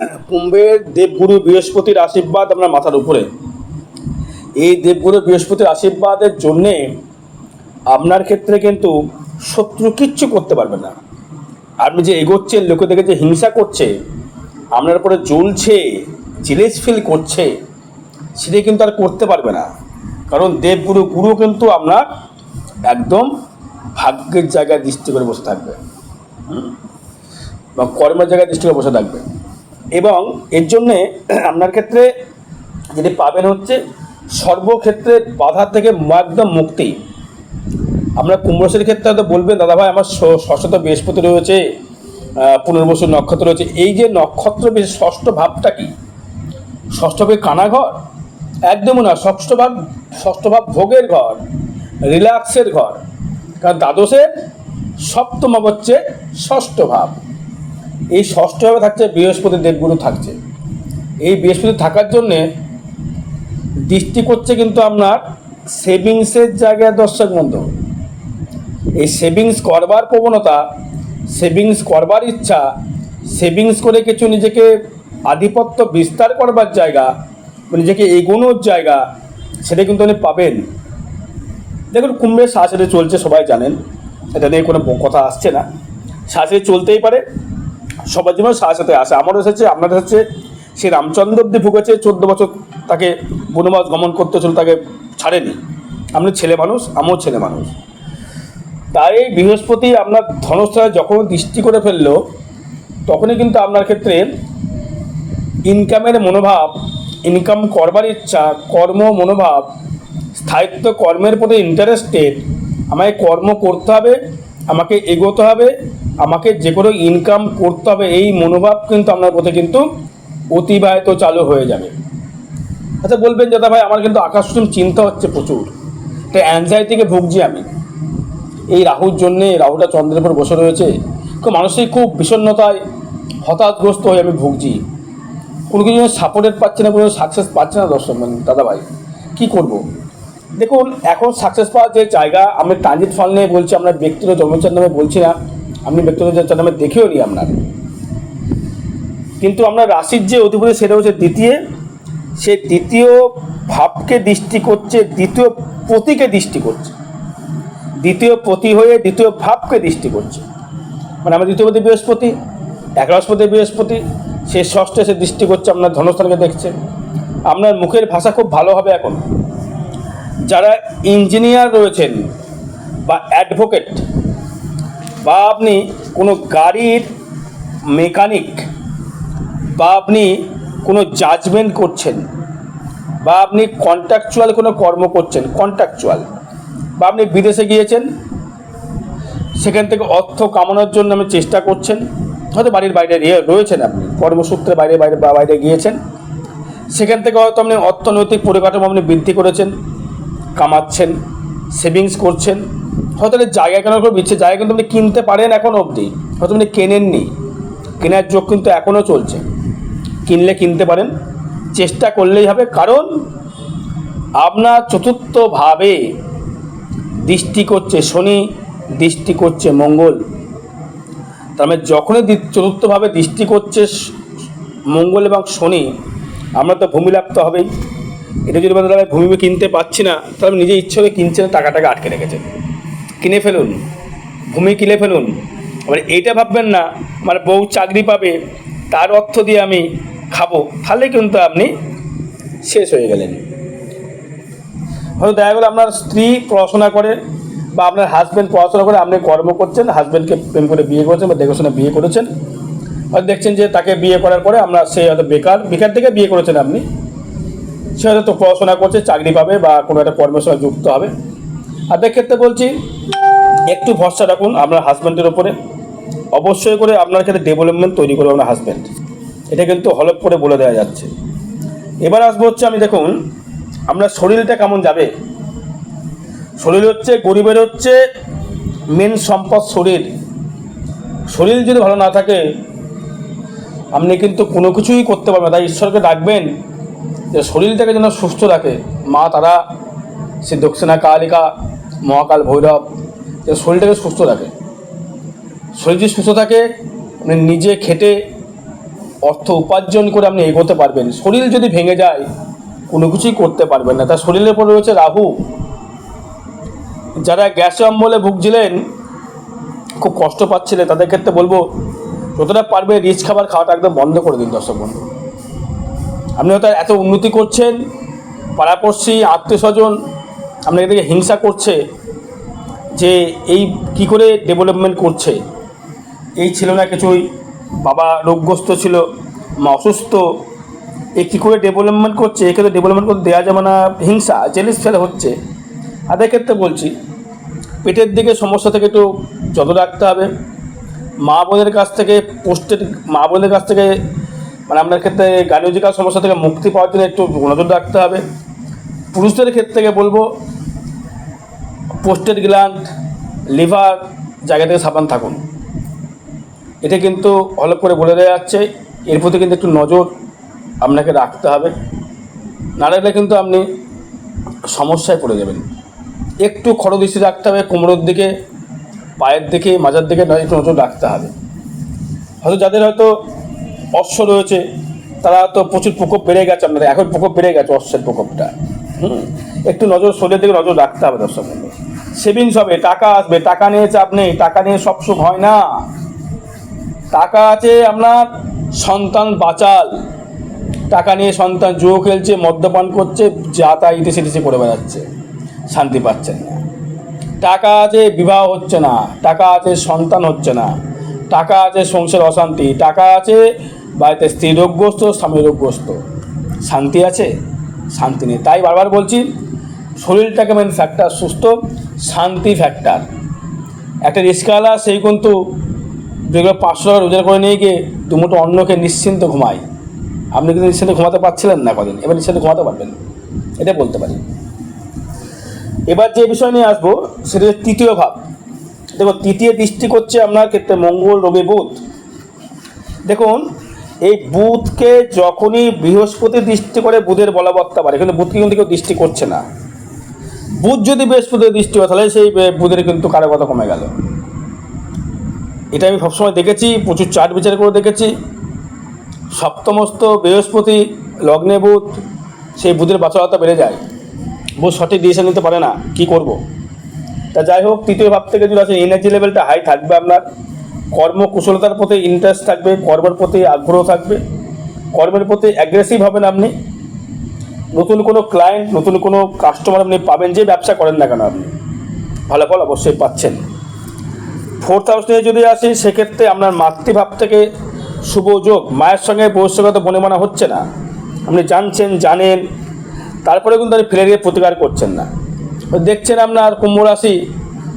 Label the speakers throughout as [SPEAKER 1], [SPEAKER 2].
[SPEAKER 1] কুম্ভের দেবগুরু বৃহস্পতির আশীর্বাদ আপনার মাথার উপরে। এই দেবগুরু বৃহস্পতির আশীর্বাদের জন্যে আপনার ক্ষেত্রে কিন্তু শত্রু কিচ্ছু করতে পারবে না। আপনি যে এগোচ্ছেন, লোকে দেখে যে হিংসা করছে, আপনার উপরে জ্বলছে, জিলেস ফিল করছে, সেটা কিন্তু আর করতে পারবে না। কারণ দেবগুরু, গুরু কিন্তু আপনার একদম ভাগ্যের জায়গায় দৃষ্টি করে বসে থাকবে? বা কর্মের জায়গায় দৃষ্টি করে বসে থাকবে। এবং এর জন্যে আপনার ক্ষেত্রে যেটি পাবেন হচ্ছে সর্বক্ষেত্রে বাধা থেকে একদম মুক্তি। আমরা কুম্ভরাশির ক্ষেত্রে হয়তো বলবেন দাদা ভাই আমার ষষ্ঠত বৃহস্পতি রয়েছে পুনর্বসু নক্ষত্র রয়েছে। এই যে নক্ষত্র বেশ ষষ্ঠ ভাবটা কি? ষষ্ঠ ভাবে কানাঘর? একদমই না ষষ্ঠ ভাব ষষ্ঠ ভাব ভোগের ঘর রিল্যাক্সের ঘর। কারণ দ্বাদশের সপ্তম হচ্ছে ষষ্ঠ ভাব। এই ষষ্ঠ ভাবে থাকছে বৃহস্পতি দেবগুরু থাকছে। এই বৃহস্পতি থাকার জন্যে দৃষ্টি করছে কিন্তু আপনার সেভিংসের জায়গায় দর্শক বন্ধু। এই সেভিংস করবার প্রবণতা সেভিংস করবার ইচ্ছা সেভিংস করে কিছু নিজেকে আধিপত্য বিস্তার করবার জায়গা নিজেকে এগোনোর জায়গা, সেটা কিন্তু উনি পাবেন। দেখুন কুম্ভের সাথে চলছে, সবাই জানেন। এটা নিয়ে কোনো কথা আসছে না। সাথে চলতেই পারে। সবার জন্য সাথে সাথে আসে। আমারও এসেছে, আপনাদের হচ্ছে সে রামচন্দ্র অব্দি ভুগেছে, চোদ্দ বছর তাকে বনবাস গমন করতে ছিল তাকে ছাড়েনি। আপনি ছেলে মানুষ, আমিও ছেলে মানুষ। তাই বৃহস্পতি আপনার ধনস্থলে যখন দৃষ্টি করে ফেলল, তখনই কিন্তু আপনার ক্ষেত্রে ইনকামের মনোভাব ইনকাম করবার ইচ্ছা, কর্ম মনোভাব, স্থায়িত্ব কর্মের প্রতি ইন্টারেস্টেড আমাকে কর্ম করতে হবে, আমাকে এগোতে হবে আমাকে যে কোনো ইনকাম করতে হবে এই মনোভাব কিন্তু আপনার প্রতি কিন্তু অতিবাহিত চালু হয়ে যাবে। আচ্ছা বলবেন দাদা ভাই আমার কিন্তু আকাশকুসুম চিন্তা হচ্ছে প্রচুর। তাই অ্যাংজাইটিকে ভুগছি আমি। এই রাহুর জন্যে রাহুটা চন্দ্রের উপর বসে রয়েছে। তো মানসিক খুব বিষণ্ণতায় হতাশগ্রস্ত হয়ে আমি ভুগছি। কোনো কিছু সাপোর্টেড পাচ্ছে না কোনো সাকসেস পাচ্ছে না দর্শক বন্ধু, দাদা ভাই কী করব? দেখুন এখন সাকসেস পাওয়ার যে জায়গা আমি ট্রানজিট ফল নিয়ে বলছি আমরা ব্যক্তিগত জন্মচার নামে বলছি না। আপনি ব্যক্তিগত নামে দেখেও নি আপনার কিন্তু আমরা রাশির যে অধিপতি সেটা হচ্ছে দ্বিতীয়। সে দ্বিতীয় ভাবকে দৃষ্টি করছে, দ্বিতীয় প্রতীকে দৃষ্টি করছে। দ্বিতীয় পতি হয়ে দ্বিতীয় ভাবকে দৃষ্টি করছে। মানে আমার দ্বিতীয়পতি বৃহস্পতি একাদশপতি বৃহস্পতি, সে ষষ্ঠে সে দৃষ্টি করছে, আপনার ধনস্থানকে দেখছে। আপনার মুখের ভাষা খুব ভালো হবে এখন। যারা ইঞ্জিনিয়ার রয়েছেন বা অ্যাডভোকেট বা আপনি কোনো গাড়ির মেকানিক বা আপনি কোনো জাজমেন্ট করছেন বা আপনি কন্ট্রাকচুয়াল কোনো কর্ম করছেন কন্ট্রাকচুয়াল বা আপনি বিদেশে গিয়েছেন, সেখান থেকে অর্থ কামানোর জন্য আপনি চেষ্টা করছেন, হয়তো বাড়ির বাইরে রিয়ে- রয়েছেন আপনি, কর্মসূত্রে বাইরে বাইরে, বা বাইরে গিয়েছেন, সেখান থেকে হয়তো আপনি অর্থনৈতিক পরিকাঠামো আপনি বৃদ্ধি করেছেন, কামাচ্ছেন সেভিংস করছেন হয়তো জায়গা কেনার করে ইচ্ছে জায়গা কিন্তু আপনি কিনতে পারেন এখন অবধি। হয়তো আপনি কেনেননি। কেনার যোগ কিন্তু এখনও চলছে। কিনলে কিনতে পারেন। চেষ্টা করলেই হবে, কারণ আপনার চতুর্থভাবে দৃষ্টি করছে শনি, দৃষ্টি করছে মঙ্গল। তার মানে যখনই চতুর্থভাবে দৃষ্টি করছে মঙ্গল এবং শনি, আমরা তো ভূমি লাভ তো হবেই। এটা যদি দাদা ভূমি কিনতে পারছি না, তাহলে নিজে ইচ্ছে করে কিনছে না, টাকাটাকে আটকে রেখেছেন কিনে ফেলুন, ভূমি কিনে ফেলুন। আবার এইটা ভাববেন না, আমার বউ চাকরি পাবে, তার অর্থ দিয়ে আমি খাব। তাহলে কিন্তু আপনি শেষ হয়ে গেলেন। হয়তো দেখা গেলো আপনার স্ত্রী পড়াশোনা করে বা আপনার হাজব্যান্ড পড়াশোনা করে, আপনি কর্ম করছেন হাজব্যান্ডকে প্রেম করে বিয়ে করেছেন বা দেখে শুনে বিয়ে করেছেন। হয়তো দেখছেন যে তাকে বিয়ে করার পরে আমরা সে হয়তো বেকার বেকার থেকে বিয়ে করেছেন আপনি। সে হয়তো পড়াশোনা করছে, চাকরি পাবে বা কোনো একটা কর্মের সঙ্গে যুক্ত হবে। আর ক্ষেত্রে বলছি, একটু ভরসা রাখুন আপনার হাজব্যান্ডের ওপরে অবশ্যই করে আপনার ক্ষেত্রে ডেভেলপমেন্ট তৈরি করবে আপনার হাজব্যান্ড এটা কিন্তু হলপ করে বলে দেওয়া যাচ্ছে। এবার আসব হচ্ছে আমি দেখুন, আপনার শরীরটা কেমন যাবে? শরীর হচ্ছে, গরিবের হচ্ছে মেন সম্পদ শরীর। শরীর যদি ভালো না থাকে, আপনি কিন্তু কোনো কিছুই করতে পারবেন তাই ঈশ্বরকে ডাকবেন যে শরীরটাকে যেন সুস্থ রাখে। মা, তারা সে দক্ষিণা কালিকা মহাকাল ভৈরব শরীরটাকে সুস্থ রাখে। শরীর যদি সুস্থ থাকে, আপনি নিজে খেটে অর্থ উপার্জন করে আপনি এগোতে পারবেন। শরীর যদি ভেঙে যায়, কোনো কিছুই করতে পারবেন না। তার শরীরের পরে রয়েছে রাহু। যারা গ্যাস অম্বলে ভুগছিলেন, খুব কষ্ট পাচ্ছিলেন, তাদের ক্ষেত্রে বলব, যতটা পারবে রিচ খাবার খাওয়াটা একদম বন্ধ করে দিন দর্শক বন্ধু। আপনি হয়তো এত উন্নতি করছেন, পাড়াপড়শি, আত্মীয় স্বজন আপনাকে দেখে হিংসা করছে যে এই কি করে ডেভেলপমেন্ট করছে। এই ছিল না কিছুই বাবা রোগগ্রস্ত ছিল, মা অসুস্থ, এ কী করে ডেভেলপমেন্ট করছে? একে তো ডেভেলপমেন্ট করতে দেওয়া যাবে না, হিংসা জেলিস ফেলে হচ্ছে। তাদের ক্ষেত্রে বলছি, পেটের দিকে সমস্যা থেকে একটু যত রাখতে হবে। মা বোনের কাছ থেকে পোস্টের মা বোনের কাছ থেকে মানে আপনার ক্ষেত্রে গার্ডিওজিক্যাল সমস্যা থেকে মুক্তি পাওয়ার জন্য একটু নজর রাখতে হবে। পুরুষদের ক্ষেত্রে বলব পোস্টেড গ্ল্যান্ড লিভার জায়গা থেকে সাবান থাকুন। এটা কিন্তু হলপ করে বলে দেওয়া যাচ্ছে, এর প্রতি কিন্তু একটু নজর আপনাকে রাখতে হবে। না রাখলে কিন্তু আপনি সমস্যায় পড়ে যাবেন। একটু খরদৃষ্টি রাখতে হবে, কোমরের দিকে, পায়ের দিকে, মাজার দিকে একটু নজর রাখতে হবে। হয়তো যাদের হয়তো অশ্ব রয়েছে, তারা তো প্রচুর প্রকোপ বেড়ে গেছে আপনাদের, এখন প্রকোপ বেড়ে গেছে অশ্বের প্রকোপটা। হুম, একটু নজর শরীরের দিকে নজর রাখতে হবে দর্শক সেভিংস হবে, টাকা আসবে, টাকা নিয়ে চাপ নেই, টাকা নিয়ে সব সুখ হয় না। টাকা আছে আপনার সন্তান বাঁচাল, টাকা নিয়ে সন্তান জুয়ো খেলছে, মদ্যপান করছে, যা তা ইটিসি টিসি করে বেড়াচ্ছে, শান্তি পাচ্ছেন না। টাকা আছে বিবাহ হচ্ছে না, টাকা আছে সন্তান হচ্ছে না, টাকা আছে সংসার অশান্তি, টাকা আছে বাড়িতে স্ত্রী রোগগ্রস্ত, স্বামী রোগগ্রস্ত। শান্তি আছে, শান্তি নেই। তাই বারবার বলছি শরীরটাকে মেন ফ্যাক্টর সুস্থ, শান্তি ফ্যাক্টর একটা রিস্কাওয়ালা সেই কিন্তু যেগুলো পাঁচশো টাকা রোজগার করে নিয়ে গিয়ে দুমুটো অন্যকে নিশ্চিন্ত ঘুমায়। আপনি কিন্তু নিশ্চিন্তে ঘুমাতে পারছিলেন না কদিন, এবার নিশ্চিন্তে ঘুমাতে পারবেন। এটা বলতে পারি। এবার যে বিষয় নিয়ে আসব, সেটা হচ্ছে তৃতীয় ভাব। দেখো, তৃতীয় দৃষ্টি করছে আপনার ক্ষেত্রে মঙ্গল, রবি, বুধ। দেখুন, এই বুধকে যখনই বৃহস্পতি দৃষ্টি করে বুধের বলবত্তা পারে কিন্তু বুধকে কিন্তু কেউ দৃষ্টি করছে না। বুধ যদি বৃহস্পতির দৃষ্টি হয়, তাহলে সেই বুধের কিন্তু কারকতা কমে গেল। এটা আমি সবসময় দেখেছি, প্রচুর চার্ট বিচার করে দেখেছি। সপ্তমস্ত বৃহস্পতি, লগ্নে বুধ, সেই বুধের বাচকতা বেড়ে যায়। বুধ সঠিক ডিসিশন নিতে পারে না, কি করব। তা যাই হোক, তৃতীয় ভাব থেকে যদি আছে এনার্জি লেভেলটা হাই থাকবে আপনার। কর্মকুশলতার প্রতি ইন্টারেস্ট থাকবে, কর্মের প্রতি আগ্রহ থাকবে। কর্মের প্রতি অ্যাগ্রেসিভ হবেন আপনি। নতুন কোনো ক্লায়েন্ট নতুন কোনো কাস্টমার আপনি পাবেন, যে ব্যবসা করেন না কেন আপনি? ভালো ফল অবশ্যই পাচ্ছেন। ফোর্থ হাউস নিয়ে যদি আসি, সেক্ষেত্রে আপনার মাতৃভাব থেকে শুভ যোগ, মায়ের সঙ্গে বউর সঙ্গে তো বনে মানা হচ্ছে না। আপনি জানছেন, জানেন, তারপরে কিন্তু আপনি ফিরে গিয়ে প্রতিকার করছেন না। দেখছেন আপনার কুম্ভ রাশি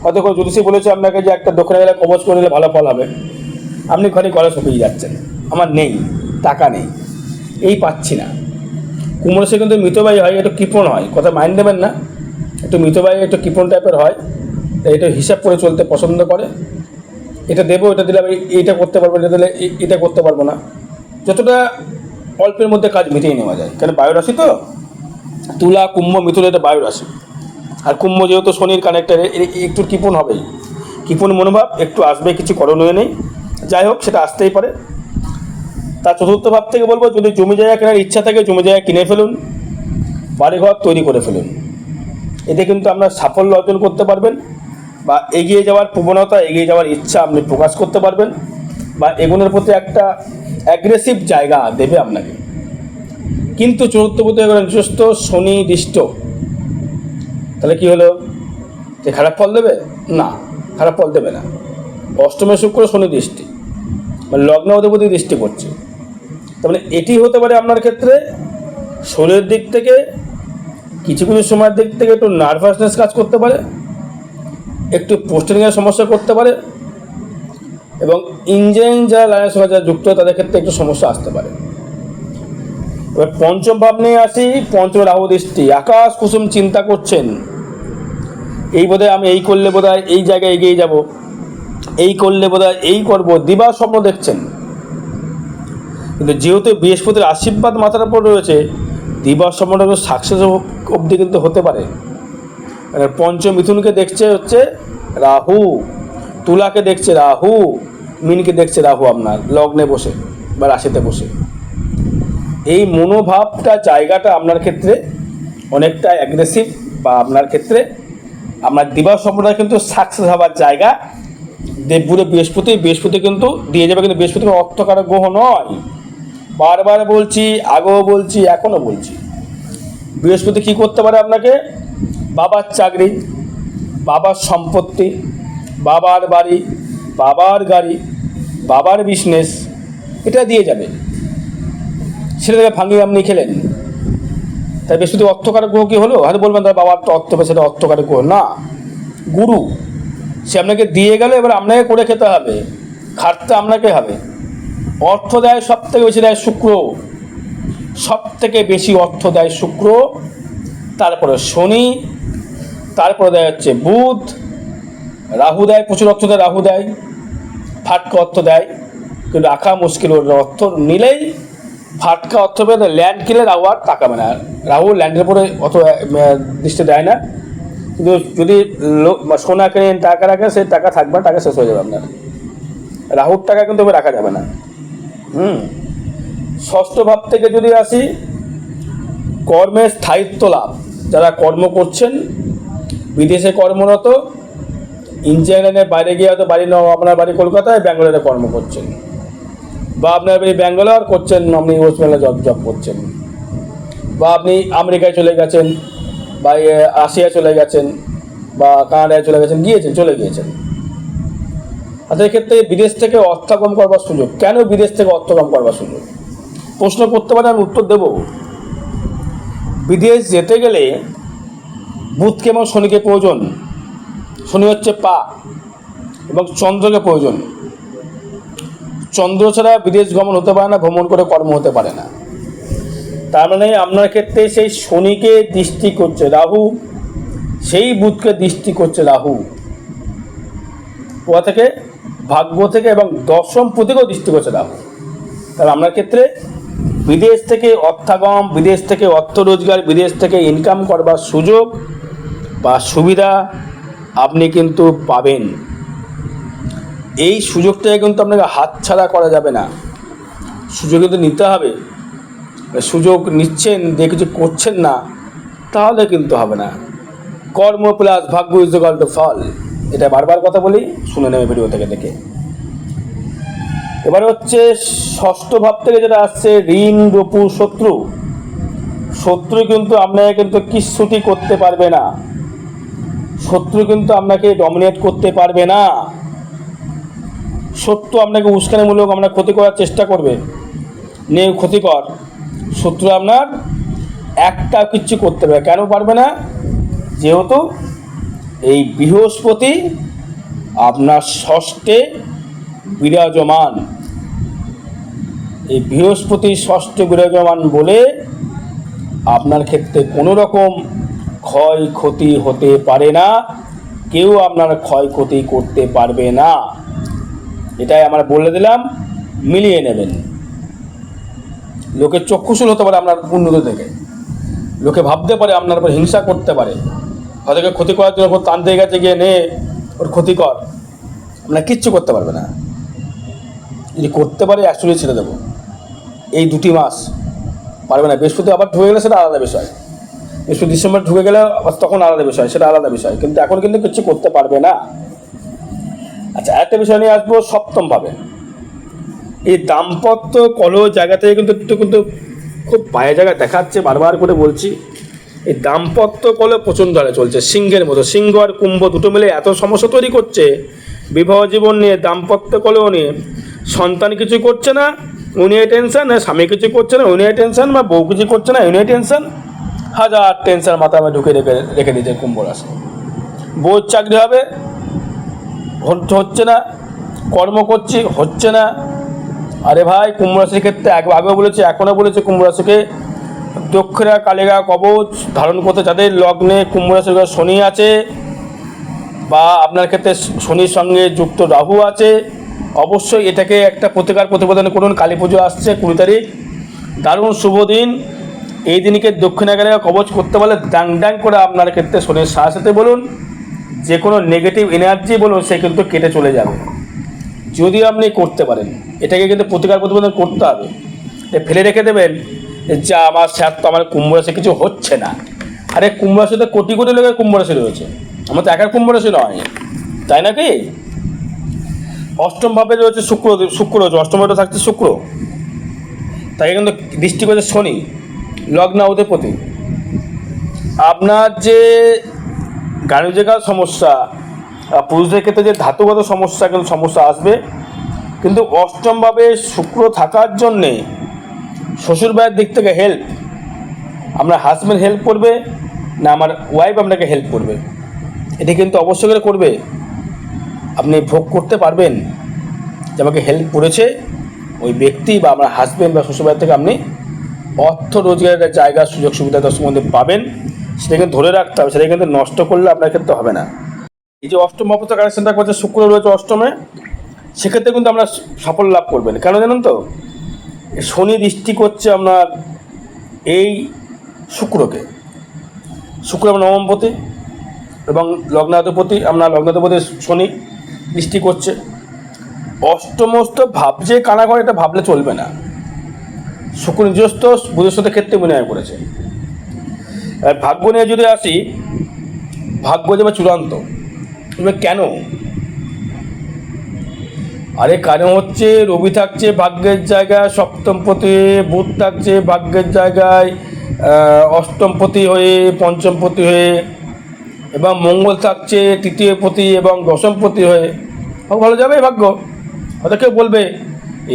[SPEAKER 1] কত জ্যোতিষী বলেছে আপনাকে যে একটা দক্ষিণে গেলে কবচ করে নিলে ভালো ফল হবে। আপনি ঘরে গলে শুকিয়ে যাচ্ছেন। আমার নেই, টাকা নেই। এই পাচ্ছি না। কুম্ভ রাশি কিন্তু মৃতবায়ী হয় একটু কৃপণ হয়। কথা মাইন্ড নেবেন না। একটু মৃতবায়ী একটু কৃপণ টাইপের হয়। এটা হিসাব করে চলতে পছন্দ করে। এটা দেবো, এটা দিলে আমি এটা করতে পারব, এটা দিলে এটা করতে পারব না। যতটা অল্পের মধ্যে কাজ মিটিয়ে নেওয়া যায়। কেন, বায়ুরাশি তো? তুলা, কুম্ভ, মিথুন এটা বায়ুরাশি। আর কুম্ভ যেহেতু শনির কানেক্টার একটু কৃপণ হবেই। কৃপণ মনোভাব, একটু আসবে, কিছু করণীয় নেই। যাই হোক, সেটা আসতেই পারে। তার চতুর্থ ভাব থেকে বলব, যদি জমি জায়গা কেনার ইচ্ছা থাকে, জমি জায়গা কিনে ফেলুন, বাড়িঘর তৈরি করে ফেলুন। এতে কিন্তু আপনার সাফল্য অর্জন করতে পারবেন বা এগিয়ে যাওয়ার প্রবণতা, এগিয়ে যাওয়ার ইচ্ছা আপনি প্রকাশ করতে পারবেন বা এগুলোর প্রতি একটা অ্যাগ্রেসিভ জায়গা দেবে আপনাকে। কিন্তু চতুর্থ প্রতি নিজস্ব শনি দৃষ্ট। তাহলে কি হলো? যে খারাপ ফল দেবে? না, খারাপ ফল দেবে না। অষ্টমে শুক্র শনি দৃষ্টি। মানে লগ্ন অধিপতি দৃষ্টি করছে। তার মানে এটি হতে পারে আপনার ক্ষেত্রে শরীরের দিক থেকে কিছু কিছু সময়ের দিক থেকে একটু নার্ভাসনেস কাজ করতে পারে, একটু পোস্টিংয়ের সমস্যা করতে পারে এবং ইঞ্জিন যারা লাইনের সঙ্গে যারা যুক্ত তাদের ক্ষেত্রে একটু সমস্যা আসতে পারে। এবার পঞ্চম ভাব নিয়ে আসি, পঞ্চম রাহু দৃষ্টি। আকাশ কুসুম চিন্তা করছেন। এই বোধহয় আমি এই করলে বোধহয় এই জায়গায় এগিয়ে যাব, এই করলে বোধহয় এই করব দিবা স্বপ্ন দেখছেন। কিন্তু যেহেতু বৃহস্পতির আশীর্বাদ মাথার উপর রয়েছে দিবা স্বপ্নটা সাকসেস অবধি কিন্তু হতে পারে। মানে পঞ্চম মিথুনকে দেখছে হচ্ছে রাহু। তুলাকে দেখছে রাহু। মিনকে দেখছে রাহু আপনার, লগ্নে বসে বা রাশিতে বসে। এই মনোভাবটা, জায়গাটা আপনার ক্ষেত্রে অনেকটা অ্যাগ্রেসিভ বা আপনার ক্ষেত্রে আপনার দিবা সম্প্রদায় কিন্তু সাকসেস হওয়ার জায়গা। দেবগুরু বৃহস্পতি বৃহস্পতি কিন্তু দিয়ে যাবে কিন্তু বৃহস্পতি অর্থকারক গ্রহ নয়। বারবার বলছি, আগেও বলছি এখনও বলছি। বৃহস্পতি কি করতে পারে আপনাকে? বাবার চাকরি, বাবার সম্পত্তি, বাবার বাড়ি, বাবার গাড়ি, বাবার বিজনেস এটা দিয়ে যাবে। সেটা থেকে ভাঙিয়ে আপনি খেলেন। তাই বৃহস্পতি অর্থকারক গ্রহ কি হলো? হয়তো বলবেন, তার বাবার তো অর্থ সেটা অর্থকারক গ্রহ। না, গুরু, সে আপনাকে দিয়ে গেলে, এবার আপনাকে করে খেতে হবে। খাটতে আপনাকে হবে। অর্থ দেয় সব থেকে বেশি দেয় শুক্র। সব থেকে বেশি অর্থ দেয় শুক্র, তারপরে শনি, তারপরে দেয় হচ্ছে বুধ। রাহু দেয়, প্রচুর অর্থ দেয়, রাহু দেয়। ফাটকা অর্থ দেয়, কিন্তু রাখা মুশকিল ওর অর্থ নিলেই ফাটকা অর্থ পেয়ে ল্যান্ড কিনলে রাহু আর তাকাবে না। রাহু ল্যান্ডের উপরে অত দৃষ্টি দেয় না। কিন্তু যদি সোনা কেনেন টাকা রাখেন সেই টাকা থাকবে টাকা শেষ হয়ে যাবে আপনার। রাহুর টাকা কিন্তু রাখা যাবে না। হুম। ষষ্ঠ ভাব থেকে যদি আসি কর্মের স্থায়িত্ব লাভ। যারা কর্ম করছেন, বিদেশে কর্মরত, ইঞ্জিনিয়ারিংয়ের বাইরে গিয়ে হয়তো বাড়ি আপনার বাড়ি কলকাতায়, ব্যাঙ্গালোরে কর্ম করছেন। বা আপনার বাড়ি ব্যাঙ্গালোর করছেন, আপনি ওয়েস্ট বেঙ্গলে জব জব করছেন। বা আপনি আমেরিকায় চলে গেছেন, বা রাশিয়া চলে গেছেন, বা কানাডায় চলে গেছেন, গিয়েছেন, চলে গিয়েছেন। তাদের ক্ষেত্রে বিদেশ থেকে অর্থাগম করবার সুযোগ। কেন বিদেশ থেকে অর্থগম করবার সুযোগ? প্রশ্ন করতে পারে, আমি উত্তর দেব। বিদেশ যেতে গেলে বুধকে এবং শনিকে প্রয়োজন। শনি হচ্ছে পা এবং চন্দ্রকে প্রয়োজন। চন্দ্র ছাড়া বিদেশ গমন হতে পারে না, ভ্রমণ করে কর্ম হতে পারে না। তার মানে আপনার ক্ষেত্রে সেই শনিকে দৃষ্টি করছে রাহু, সেই বুধকে দৃষ্টি করছে রাহু। কোয়া থেকে? ভাগ্য থেকে এবং দশম প্রতীকেও দৃষ্টি করছে রাহু তাহলে আপনার ক্ষেত্রে বিদেশ থেকে অর্থাগম, বিদেশ থেকে অর্থ রোজগার, বিদেশ থেকে ইনকাম করবার সুযোগ বা সুবিধা আপনি কিন্তু পাবেন। এই সুযোগটাকে কিন্তু আপনাকে হাতছাড়া করা যাবে না। সুযোগ কিন্তু নিতে হবে। সুযোগ নিচ্ছেন যে কিছু করছেন না, তাহলে কিন্তু হবে না। কর্ম প্লাস ভাগ্য ইজ ফল। এটা বারবার কথা বলি, শুনে নেবে ভিডিও থেকে দেখে। এবার হচ্ছে ষষ্ঠ ভাব থেকে যেটা আসছে, ঋণ রপু শত্রু। শত্রু কিন্তু আপনাকে কিন্তু কিচ্ছুটি করতে পারবে না। শত্রু কিন্তু আপনাকে ডমিনেট করতে পারবে না। শত্রু আপনাকে উস্কানিমূলক আপনার ক্ষতি করার চেষ্টা করবে। নিয়ে ক্ষতিকর। শত্রু আপনার একটা কিচ্ছু করতে পারবে কেন পারবে না? যেহেতু এই বৃহস্পতি আপনার ষষ্ঠে বিরাজমান। এই বৃহস্পতি ষষ্ঠে বিরাজমান বলে আপনার ক্ষেত্রে কোনো রকম ক্ষয়ক্ষতি হতে পারে না। কেউ আপনার ক্ষয়ক্ষতি করতে পারবে না। এটাই আমরা বলে দিলাম, মিলিয়ে নেবেন। লোকের চক্ষুশূল হতে পারে আপনার উন্নতি থেকে লোকে ভাবতে পারে আপনার উপর হিংসা করতে পারে। কেউ ক্ষতি করার জন্য তান্ত্রিক কাছে গিয়ে নে, ওর ক্ষতি কর। আপনার কিচ্ছু করতে পারবে না। যদি করতে পারে অ্যাকচুয়ালি ছেড়ে দেবো। এই দুটি মাস পারবে না। বৃহস্পতি আবার ঢুকে গেলে সেটা আলাদা বিষয়। বৃহস্পতি ডিসেম্বর ঢুকে গেলে তখন আলাদা বিষয়, সেটা আলাদা বিষয়। কিন্তু এখন কিন্তু কিছু করতে পারবে না। আচ্ছা একটা বিষয় নিয়ে আসব সপ্তমভাবে। এই দাম্পত্য কলহ জায়গা থেকে কিন্তু কিন্তু খুব পায়ে জায়গা দেখাচ্ছে, বারবার করে বলছি। এই দাম্পত্য কলে প্রচণ্ড চলছে, সিংহের মতো। সিংহ আর কুম্ভ দুটো মিলে এত সমস্যা তৈরি করছে, বিবাহ জীবন নিয়ে, দাম্পত্য কলহ নিয়ে। সন্তান কিছু করছে না, উনি টেনশন স্বামী কিছু করছে না, উনি টেনশন বা বউ কিছু করছে না, উনি টেনশন হাজার টেনশন মাথায় ঢুকে রেখে রেখে দিয়েছে কুম্ভ রাশি। বউর চাকরি হবে হচ্ছে না, কর্ম করছি, হচ্ছে না। আরে ভাই, কুম্ভ রাশির ক্ষেত্রে আগে আগেও বলেছি, এখনও বলেছি, কুম্ভ রাশিকে দক্ষিণা কালিগা কবচ ধারণ করতে যাদের লগ্নে কুম্ভ রাশির শনি আছে বা আপনার ক্ষেত্রে শনির সঙ্গে যুক্ত রাহু আছে, অবশ্যই এটাকে একটা প্রতিকার প্রতিবেদন করুন। কালী পুজো আসছে কুড়ি তারিখ। দারুণ শুভ দিন। এই দিনকে দক্ষিণাগারে কবচ করতে পারলে ড্যাং ড্যাং করে আপনার ক্ষেত্রে শনির সাহসাতে বলুন। যে কোনো নেগেটিভ এনার্জি বলুন, সে কিন্তু কেটে চলে যাবে। যদি আপনি করতে পারেন। এটাকে কিন্তু প্রতিকার প্রতিবেদন করতে হবে। ফেলে রেখে দেবেন। যে আমার স্যার তো আমার কুম্ভ রাশি কিছু হচ্ছে না। আরে কুম্ভ রাশিতে কোটি কোটি লোকের কুম্ভ রাশি রয়েছে। আমার তো একার কুম্ভ রাশি নয়। তাই নাকি? অষ্টম ভাবে রয়েছে শুক্র শুক্র রয়েছে। অষ্টম ভাবে থাকছে শুক্র। তাই কিন্তু দৃষ্টি করছে শনি, লগ্ন অধিপতি। আপনার যে গাণিতিকাল সমস্যা পুরুষদের ক্ষেত্রে যে ধাতুগত সমস্যা, কিন্তু সমস্যা আসবে। কিন্তু অষ্টমভাবে শুক্র থাকার জন্যে শ্বশুর ভাইয়ের দিক থেকে হেল্প আপনার হাজব্যান্ড হেল্প করবে না আমার ওয়াইফ আপনাকে হেল্প করবে। এটি কিন্তু অবশ্যই করে করবে। আপনি ভোগ করতে পারবেন যে আমাকে হেল্প করেছে। ওই ব্যক্তি বা আমার হাজব্যান্ড বা শ্বশুরবাড়ি থেকে আপনি অর্থ রোজগারের জায়গা, সুযোগ, সুবিধা তার সম্বন্ধে পাবেন। সেটা কিন্তু ধরে রাখতে হবে, সেটা কিন্তু নষ্ট করলে আপনার ক্ষেত্রে হবে না। এই যে অষ্টম অবস্থা কানেকশনটা করছে শুক্র রয়েছে অষ্টমে। সেক্ষেত্রে কিন্তু আমরা সাফল্য লাভ করবেন। কেন জানেন তো? শনি দৃষ্টি করছে আপনার এই শুক্রকে। শুক্র নবমপতি এবং লগ্নাধিপতি আপনার লগ্নাধিপতি শনি দৃষ্টি করছে। অষ্টমস্ত ভাব যে কানা করে এটা ভাবলে চলবে না। শুক্র নিজস্ব সাথে ক্ষেত্রে বিনয় করেছে। আর ভাগ্য নিয়ে যদি আসি, ভাগ্য যাবে চূড়ান্ত। কেন? আরে কারণ হচ্ছে? রবি থাকছে ভাগ্যের জায়গায় সপ্তমপতি বুধ থাকছে ভাগ্যের জায়গায় অষ্টমপতি হয়ে পঞ্চমপতি হয়ে, এবং মঙ্গল থাকছে তৃতীয় পতি এবং দশমপতি হয়ে। ভালো যাবে ভাগ্য? হয়তো কেউ বলবে,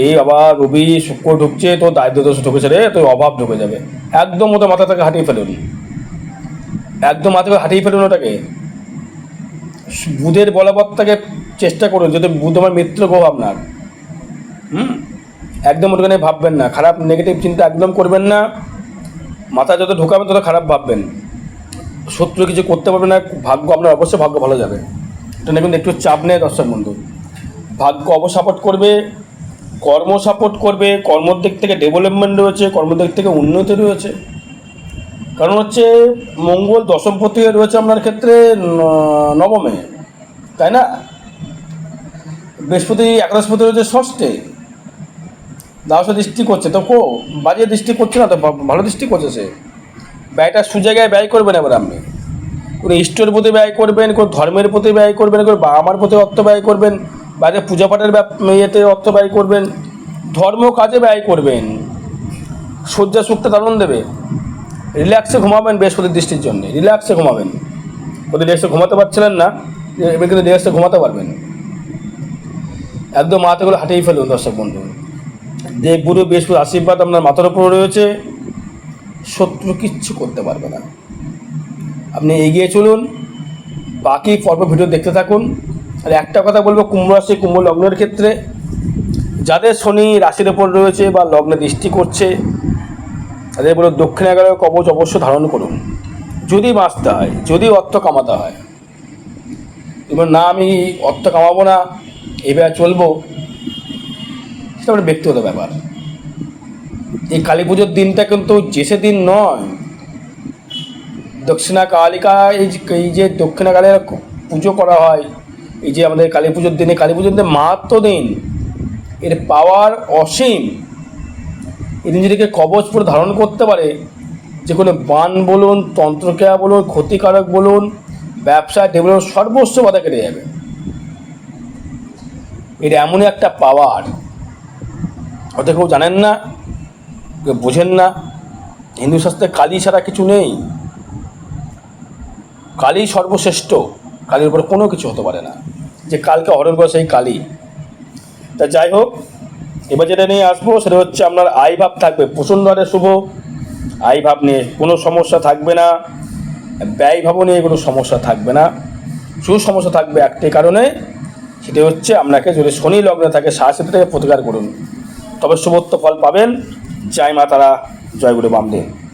[SPEAKER 1] এই আবার রবি শুক্র ঢুকছে তো দারিদ্র দোষ ঢুকেছে রে, তোর অভাব ঢুকে যাবে। একদম ওটা মাথা থেকে হাঁটিয়ে ফেলুন। একদম মাথা থেকে হাঁটিয়ে ফেলুন ওটাকে। বুধের বলবত্তাকে চেষ্টা করুন বুধ আমার মিত্র গ্রহ আপনার। হুম? একদম ওখানে ভাববেন না। খারাপ নেগেটিভ চিন্তা একদম করবেন না। মাথা যত ঢোকাবেন, তত খারাপ ভাববেন। শত্রু কিছু করতে পারবে না, ভাগ্য আপনার অবশ্যই ভাগ্য ভালো যাবে। এটা নিয়ে কিন্তু একটু চাপ নেয় দর্শক বন্ধু। ভাগ্য অব সাপোর্ট করবে, কর্ম সাপোর্ট করবে, কর্মর দিক থেকে ডেভেলপমেন্ট রয়েছে, কর্মের দিক থেকে উন্নতি রয়েছে। কারণ হচ্ছে মঙ্গল দশমপতি রয়েছে আপনার ক্ষেত্রে নবমে। তাই না? বৃহস্পতি একাদশপতি রয়েছে ষষ্ঠে। দ্বাদশ দৃষ্টি করছে, তো কো, বাজে দৃষ্টি করছে না তো ভালো দৃষ্টি করছে সে? ব্যয়টা সুজায়গায় ব্যয় করবেন এবার আপনি। কোনো ইষ্টর প্রতি ব্যয় করবেন, কোনো ধর্মের প্রতি ব্যয় করবেন, কোনো বাবা মার প্রতি অর্থ ব্যয় করবেন বাইরে পূজা পাঠের ইয়েতে অর্থ ব্যয় করবেন, ধর্ম কাজে ব্যয় করবেন। শয্যা সুখটা দারুণ দেবে। রিল্যাক্সে ঘুমাবেন বৃহস্পতির দৃষ্টির জন্য। রিল্যাক্সে ঘুমাবেন। ওদের রিল্যাক্সে ঘুমাতে পারছিলেন না, এবার কিন্তু রিল্যাক্সে ঘুমাতে পারবেন। একদম মাথাগুলো হাঁটিয়ে ফেলুন, দর্শক বন্ধু। দেব গুরু বৃহস্পতি আশীর্বাদ আপনার মাথার উপর রয়েছে, শত্রু কিচ্ছু করতে পারবে না। আপনি এগিয়ে চলুন, বাকি পর্ব ভিডিও দেখতে থাকুন। আর একটা কথা বলব, কুম্ভ রাশি, কুম্ভ লগ্নের ক্ষেত্রে, যাদের শনি রাশির ওপর রয়েছে বা লগ্নে দৃষ্টি করছে, তাদের বলো দক্ষিণাগারের কবচ অবশ্য ধারণ করুন। যদি বাঁচতে হয়, যদি অর্থ কামাতে হয়, এবার না আমি অর্থ কামাবো না এবার চলবো, সেটা আমার ব্যক্তিগত ব্যাপার। এই কালী পুজোর দিনটা কিন্তু যে দিন নয়, দক্ষিণা কালিকা, এই যে এই যে দক্ষিণা কালীর পুজো করা হয়, এই যে আমাদের কালী পুজোর দিনে, কালী পুজোর দিনে মাহাত্ম দিন, এর পাওয়ার অসীম। এদিন যদি কবচ পুরো ধারণ করতে পারে, যে কোনো বান বলুন, তন্ত্রক্রিয়া বলুন, ক্ষতিকারক বলুন ব্যবসা ডেভেলপ সর্বস্ব বাধা কেটে যাবে। এর এমনই একটা পাওয়ার হয়তো কেউ জানেন না, কেউ বোঝেন না, হিন্দু শাস্ত্রে কালী ছাড়া কিছু নেই। কালী সর্বশ্রেষ্ঠ, কালীর উপরে কোনো কিছু হতে পারে না। যে কালকে হরণ করে সেই কালী। তা যাই হোক, এবার যেটা নিয়ে আসব সেটা হচ্ছে আপনার আই ভাব থাকবে প্রচণ্ড হারে শুভ। আই ভাব নিয়ে কোনো সমস্যা থাকবে না। ব্যয় ভাবও নিয়ে কোনো সমস্যা থাকবে না। শুধু সমস্যা থাকবে একটি কারণে সেটি হচ্ছে আপনাকে যদি শনি লগ্নে থাকে সাহসিত থেকে প্রতিকার করুন। তবে শুভত্ব ফল পাবেন। জয় মা তারা, জয় গুরু বামদেব।